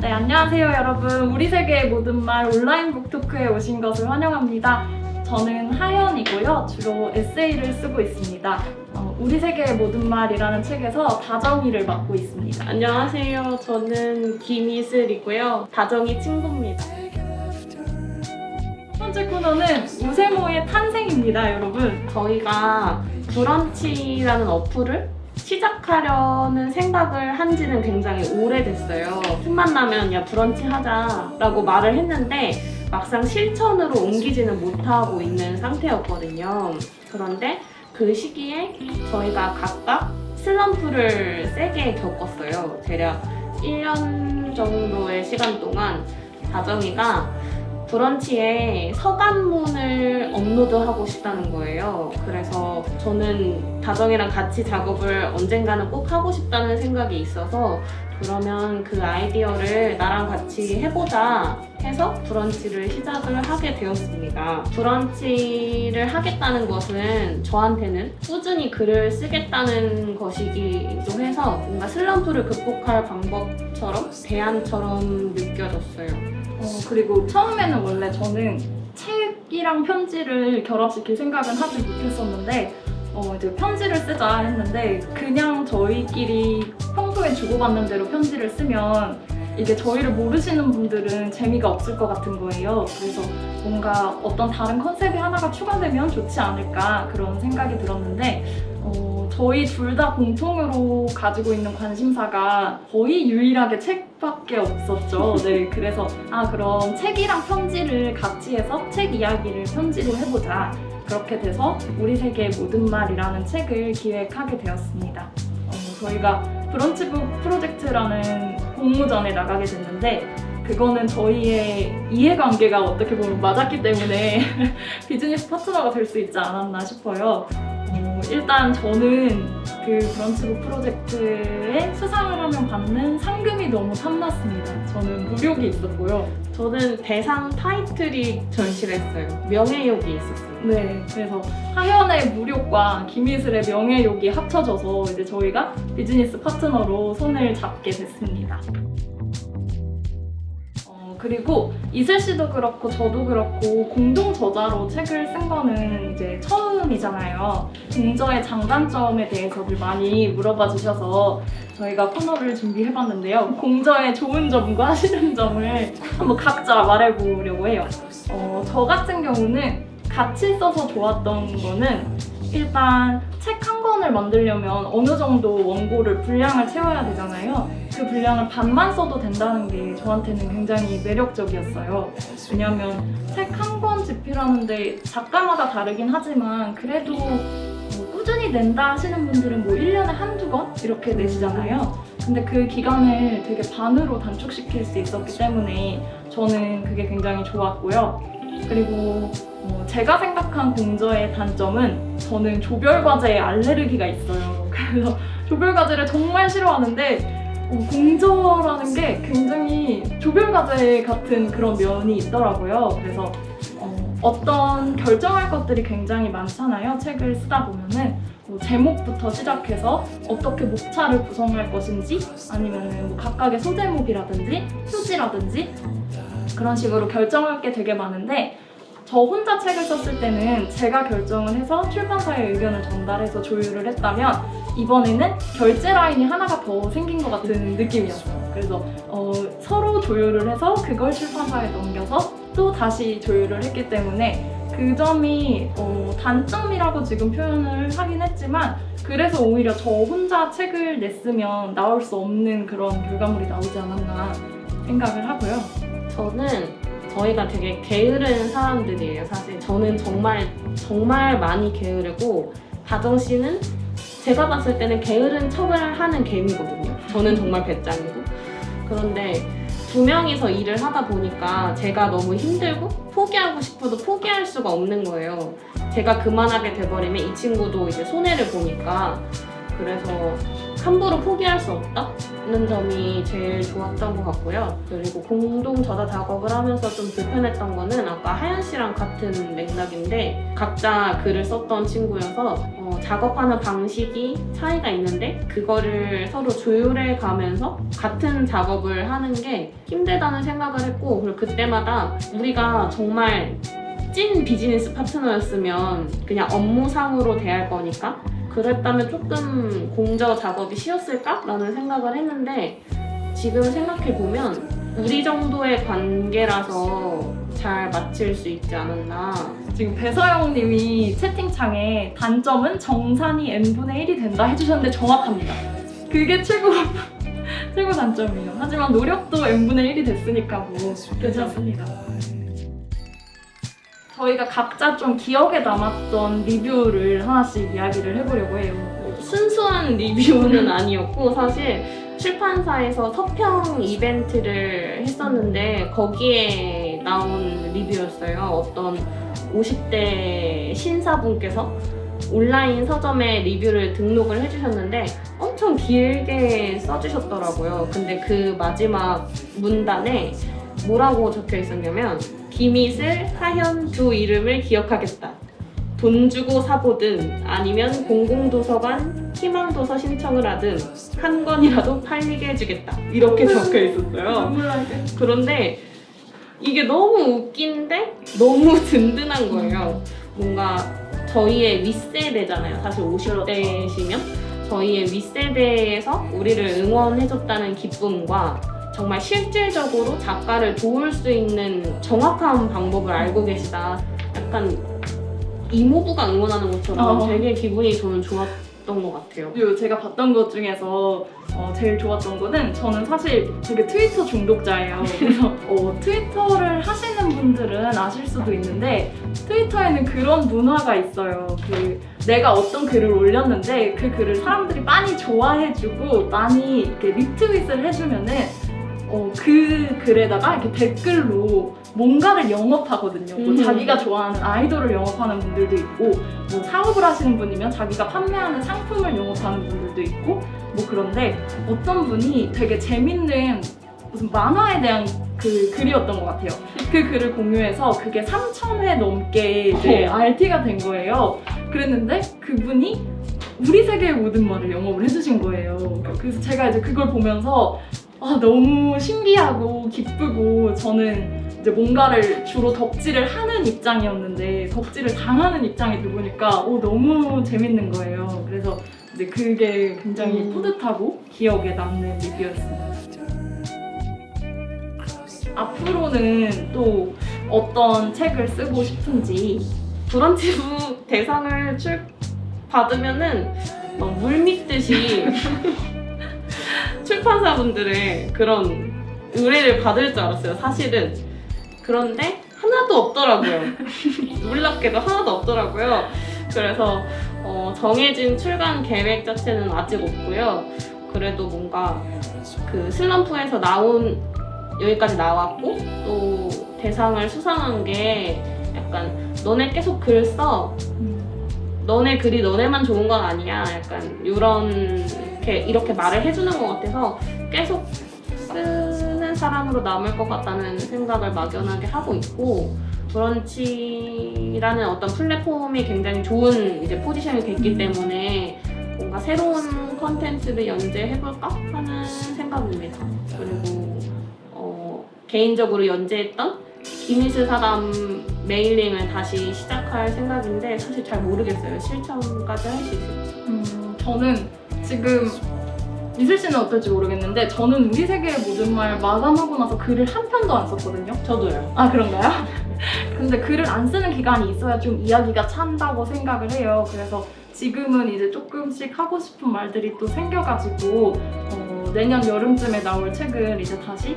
네, 안녕하세요, 여러분. 우리 세계의 모든 말 온라인 북토크에 오신 것을 환영합니다. 저는 하연이고요. 주로 에세이를 쓰고 있습니다. 어, 우리 세계의 모든 말이라는 책에서 다정이를 맡고 있습니다. 안녕하세요. 저는 김이슬이고요. 다정이 친구입니다. 첫 번째 코너는 우세모의 탄생입니다, 여러분. 저희가 브런치라는 어플을 시작하려는 생각을 한 지는 굉장히 오래됐어요. 틈만 나면 야 브런치 하자라고 말을 했는데 막상 실천으로 옮기지는 못하고 있는 상태였거든요. 그런데 그 시기에 저희가 각각 슬럼프를 세게 겪었어요. 대략 1년 정도의 시간 동안 다정이가 브런치에 서간문을 업로드하고 싶다는 거예요. 그래서 저는 다정이랑 같이 작업을 언젠가는 꼭 하고 싶다는 생각이 있어서 그러면 그 아이디어를 나랑 같이 해보자 해서 브런치를 시작을 하게 되었습니다. 브런치를 하겠다는 것은 저한테는 꾸준히 글을 쓰겠다는 것이기도 해서 뭔가 슬럼프를 극복할 방법처럼 대안처럼 느껴졌어요. 어, 그리고 처음에는 원래 저는 책이랑 편지를 결합시킬 생각은 하지 못했었는데 어, 이제 편지를 쓰자 했는데 그냥 저희끼리 평소에 주고받는 대로 편지를 쓰면 이게 저희를 모르시는 분들은 재미가 없을 것 같은 거예요. 그래서 뭔가 어떤 다른 컨셉이 하나가 추가되면 좋지 않을까 그런 생각이 들었는데 어, 저희 둘 다 공통으로 가지고 있는 관심사가 거의 유일하게 책밖에 없었죠. 네, 그래서 아 그럼 책이랑 편지를 같이 해서 책 이야기를 편지로 해보자. 그렇게 돼서 우리 세계의 모든 말이라는 책을 기획하게 되었습니다. 어, 저희가 브런치북 프로젝트라는 공모전에 나가게 됐는데 그거는 저희의 이해관계가 어떻게 보면 맞았기 때문에 비즈니스 파트너가 될 수 있지 않았나 싶어요. 어, 일단 저는 그 브런치북 프로젝트에 수상을 하면 받는 상금이 너무 탐났습니다. 저는 무력이 있었고요. 저는 대상 타이틀이 절실했어요. 명예욕이 있었어요. 네, 그래서 하현의 무력과 김희슬의 명예욕이 합쳐져서 이제 저희가 비즈니스 파트너로 손을 잡게 됐습니다. 어, 그리고 이슬 씨도 그렇고 저도 그렇고 공동 저자로 책을 쓴 거는 이제 처음이잖아요. 공저의 장단점에 대해서들 많이 물어봐 주셔서 저희가 코너를 준비해봤는데요. 공저의 좋은 점과 싫은 점을 한번 각자 말해보려고 해요. 어, 저 같은 경우는 같이 써서 좋았던 거는 일단 책 한 권을 만들려면 어느 정도 원고를 분량을 채워야 되잖아요. 그 분량을 반만 써도 된다는 게 저한테는 굉장히 매력적이었어요. 왜냐하면 책 한 권 집필하는데 작가마다 다르긴 하지만 그래도 뭐 꾸준히 낸다 하시는 분들은 뭐 1년에 한두 권 이렇게 내시잖아요. 근데 그 기간을 되게 반으로 단축시킬 수 있었기 때문에 저는 그게 굉장히 좋았고요. 그리고 어, 제가 생각한 공저의 단점은 저는 조별 과제에 알레르기가 있어요. 그래서 조별 과제를 정말 싫어하는데 어, 공저라는 게 굉장히 조별 과제 같은 그런 면이 있더라고요. 그래서 어, 떤 결정할 것들이 굉장히 많잖아요. 책을 쓰다 보면은 뭐 제목부터 시작해서 어떻게 목차를 구성할 것인지 아니면은 뭐 각각의 소제목이라든지 표지라든지 그런 식으로 결정할 게 되게 많은데 저 혼자 책을 썼을 때는 제가 결정을 해서 출판사에 의견을 전달해서 조율을 했다면 이번에는 결제 라인이 하나가 더 생긴 것 같은 느낌이었어요. 그래서 어, 서로 조율을 해서 그걸 출판사에 넘겨서 또 다시 조율을 했기 때문에 그 점이 어, 단점이라고 지금 표현을 하긴 했지만 그래서 오히려 저 혼자 책을 냈으면 나올 수 없는 그런 결과물이 나오지 않았나 생각을 하고요. 저는 저희가 되게 게으른 사람들이에요. 사실 저는 정말 정말 많이 게으르고 다정 씨는 제가 봤을 때는 게으른 척을 하는 개미거든요. 저는 정말 배짱이고 그런데 두 명이서 일을 하다 보니까 제가 너무 힘들고 포기하고 싶어도 포기할 수가 없는 거예요. 제가 그만하게 돼버리면 이 친구도 이제 손해를 보니까 그래서 함부로 포기할 수 없다 는 점이 제일 좋았던 것 같고요. 그리고 공동 저자 작업을 하면서 좀 불편했던 거는 아까 하연 씨랑 같은 맥락인데 각자 글을 썼던 친구여서 어, 작업하는 방식이 차이가 있는데 그거를 서로 조율해 가면서 같은 작업을 하는 게 힘들다는 생각을 했고 그리고 그때마다 우리가 정말 찐 비즈니스 파트너였으면 그냥 업무상으로 대할 거니까 그랬다면 조금 공저 작업이 쉬웠을까라는 생각을 했는데 지금 생각해 보면 우리 정도의 관계라서 잘 맞출 수 있지 않았나. 지금 배서영님이 채팅창에 단점은 정산이 n분의 1이 된다 해주셨는데 정확합니다. 그게 최고 최고 단점이에요. 하지만 노력도 n분의 1이 됐으니까 뭐 괜찮습니다. 저희가 각자 좀 기억에 남았던 리뷰를 하나씩 이야기를 해보려고 해요. 순수한 리뷰는 아니었고 사실 출판사에서 서평 이벤트를 했었는데 거기에 나온 리뷰였어요. 어떤 50대 신사분께서 온라인 서점에 리뷰를 등록을 해주셨는데 엄청 길게 써주셨더라고요. 근데 그 마지막 문단에 뭐라고 적혀 있었냐면 김이슬, 하현 두 이름을 기억하겠다. 돈 주고 사보든 아니면 공공도서관 희망도서 신청을 하든 한 권이라도 팔리게 해주겠다 이렇게 적혀 있었어요. 그런데 이게 너무 웃긴데 너무 든든한 거예요. 뭔가 저희의 윗세대잖아요. 사실 50대시면 저희의 윗세대에서 우리를 응원해줬다는 기쁨과 정말 실질적으로 작가를 도울 수 있는 정확한 방법을 알고 계시다. 약간 이모부가 응원하는 것처럼 어. 되게 기분이 저는 좋았던 것 같아요. 그리고 제가 봤던 것 중에서 어, 제일 좋았던 거는 저는 사실 되게 트위터 중독자예요. 그래서 어, 트위터를 하시는 분들은 아실 수도 있는데 트위터에는 그런 문화가 있어요. 그 내가 어떤 글을 올렸는데 그 글을 사람들이 많이 좋아해주고 많이 이렇게 리트윗을 해주면은 어, 그 글에다가 이렇게 댓글로 뭔가를 영업하거든요. 뭐 음. 자기가 좋아하는 아이돌을 영업하는 분들도 있고, 뭐 사업을 하시는 분이면 자기가 판매하는 상품을 영업하는 분들도 있고, 뭐 그런데 어떤 분이 되게 재밌는 무슨 만화에 대한 그 글이었던 것 같아요. 그 글을 공유해서 그게 3,000회 넘게 이제 어. RT가 된 거예요. 그랬는데 그분이 우리 세계의 모든 말을 영업을 해주신 거예요. 그래서 제가 이제 그걸 보면서 아, 너무 신기하고 기쁘고 저는 이제 뭔가를 주로 덕질을 하는 입장이었는데 덕질을 당하는 입장이 되보니까 오, 너무 재밌는 거예요. 그래서 이제 그게 굉장히 음. 뿌듯하고 기억에 남는 리뷰였습니다. 앞으로는 또 어떤 책을 쓰고 싶은지 브런치부 대상을 출 받으면은 막 물밀듯이 출판사분들의 그런 의뢰를 받을 줄 알았어요. 사실은 그런데 하나도 없더라고요. 놀랍게도 하나도 없더라고요. 그래서 어, 정해진 출간 계획 자체는 아직 없고요. 그래도 뭔가 그 슬럼프에서 나온 여기까지 나왔고 또 대상을 수상한 게 약간 너네 계속 글 써. 너네 글이 너네만 좋은 건 아니야. 약간 이런 이렇게 이렇게 말을 해주는 것 같아서 계속 쓰는 사람으로 남을 것 같다는 생각을 막연하게 하고 있고 브런치라는 어떤 플랫폼이 굉장히 좋은 이제 포지션이 됐기 때문에 뭔가 새로운 컨텐츠를 연재해볼까 하는 생각입니다. 그리고 어, 개인적으로 연재했던 김희슬 사담 메일링을 다시 시작할 생각인데 사실 잘 모르겠어요. 실천까지 할 수 있을지. 음, 저는 지금 이슬 씨는 어떨지 모르겠는데 저는 우리 세계의 모든 말 마감하고 나서 글을 한 편도 안 썼거든요. 저도요. 아 그런가요? 근데 글을 안 쓰는 기간이 있어야 좀 이야기가 찬다고 생각을 해요. 그래서 지금은 이제 조금씩 하고 싶은 말들이 또 생겨가지고 어, 내년 여름쯤에 나올 책을 이제 다시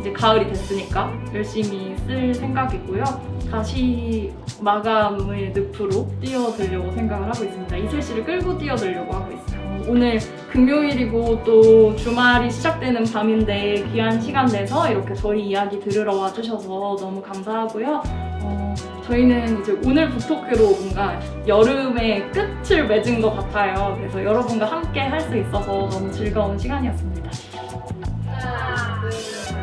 이제 가을이 됐으니까 열심히 쓸 생각이고요. 다시 마감의 늪으로 뛰어들려고 생각을 하고 있습니다. 이슬 씨를 끌고 뛰어들려고 하고 있어요. 어, 오늘 금요일이고 또 주말이 시작되는 밤인데 귀한 시간 내서 이렇게 저희 이야기 들으러 와주셔서 너무 감사하고요. 어, 저희는 이제 오늘 북토크로 뭔가 여름의 끝을 맺은 것 같아요. 그래서 여러분과 함께 할 수 있어서 너무 즐거운 시간이었습니다. 하나, 둘, 셋.